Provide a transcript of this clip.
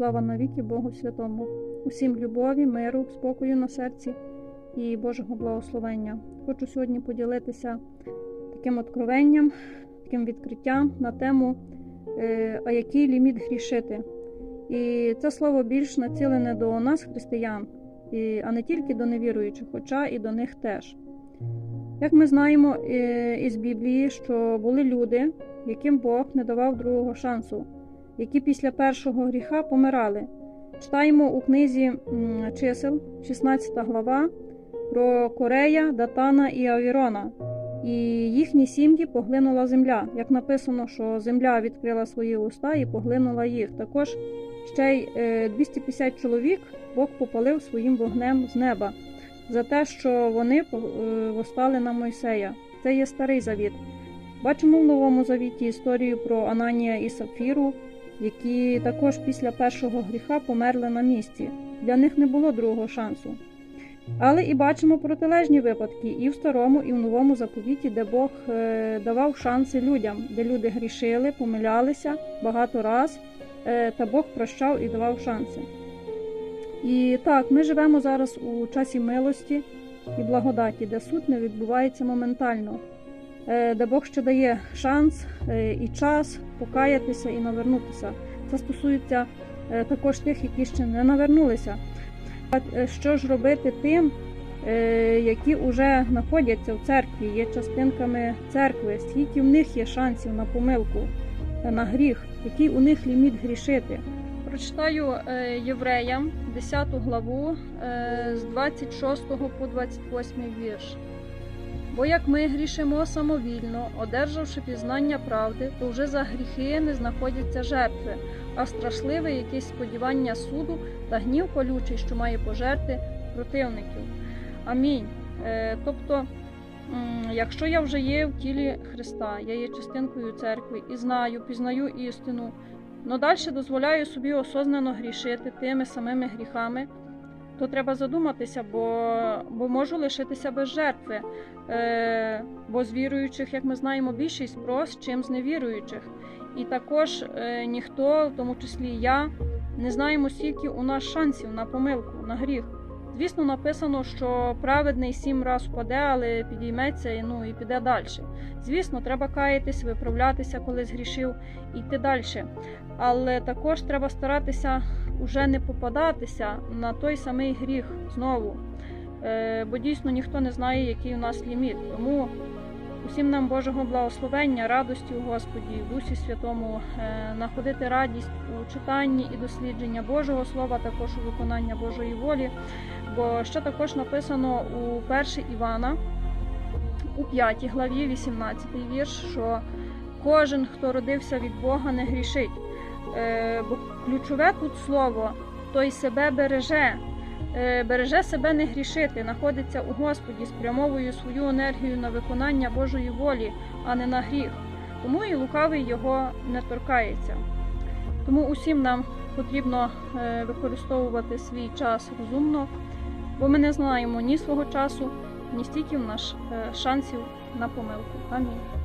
Слава навіки Богу Святому, усім любові, миру, спокою на серці і Божого благословення. Хочу сьогодні поділитися таким откровенням, таким відкриттям на тему, е, а який ліміт грішити. І це слово більш націлене до нас, християн, а не тільки до невіруючих, хоча і до них теж. Як ми знаємо е, із Біблії, що були люди, яким Бог не давав другого шансу, які після першого гріха помирали. Читаємо у книзі чисел, 16 глава, про Корея, Датана і Авірона. І їхні сім'ї поглинула земля. Як написано, що земля відкрила свої уста і поглинула їх. Також ще й е, 250 чоловік Бог попалив своїм вогнем з неба за те, що вони е, восстали на Мойсея. Це є старий завіт. Бачимо в новому завіті історію про Ананія і Сапфіру, які також після першого гріха померли на місці. Для них не було другого шансу. Але і бачимо протилежні випадки і в старому, і в новому заповіті, де Бог е, давав шанси людям, де люди грішили, помилялися багато раз, е, та Бог прощав і давав шанси. І так, ми живемо зараз у часі милості і благодаті, де суд не відбувається моментально, де Бог ще дає шанс е, і час покаятися і навернутися. Це стосується е, також тих, які ще не навернулися. Е, Що ж робити тим, е, які вже знаходяться в церкві, є частинками церкви, скільки в них є шансів на помилку, е, на гріх, який у них ліміт грішити. Прочитаю е, Євреям 10 главу е, з 26 по 28 вірш. Бо як ми грішимо самовільно, одержавши пізнання правди, то вже за гріхи не знаходяться жертви, а страшливе якесь сподівання суду та гнів колючий, що має пожерти противників. Амінь. Е, Тобто, якщо я вже є в тілі Христа, я є частинкою церкви і знаю, пізнаю істину, но далі дозволяю собі осознано грішити тими самими гріхами, то треба задуматися, бо, бо можу лишитися без жертви. Е, бо з віруючих, як ми знаємо, більшість прос, чим з невіруючих. І також е, ніхто, в тому числі я, не знаємо, скільки у нас шансів на помилку, на гріх. Звісно, написано, що праведний сім раз впаде, але підійметься і, ну, і піде далі. Звісно, треба каятись, виправлятися, коли згрішив, і йти далі. Але також треба старатися уже не попадатися на той самий гріх знову. Е, бо дійсно ніхто не знає, який у нас ліміт. Тому усім нам Божого благословення, радості у Господі, в Дусі Святому, е, знаходити радість у читанні і дослідження Божого Слова, також у виконання Божої волі. Бо ще також написано у 1 Івана, у 5 главі, 18 вірш, що кожен, хто родився від Бога, не грішить. Е, Бо ключове тут слово той себе береже. Е, Береже себе не грішити, знаходиться у Господі, спрямовує свою енергію на виконання Божої волі, а не на гріх. Тому і лукавий його не торкається. Тому усім нам потрібно е, використовувати свій час розумно, бо ми не знаємо ні свого часу, ні стільки в нас е, шансів на помилку. Амінь.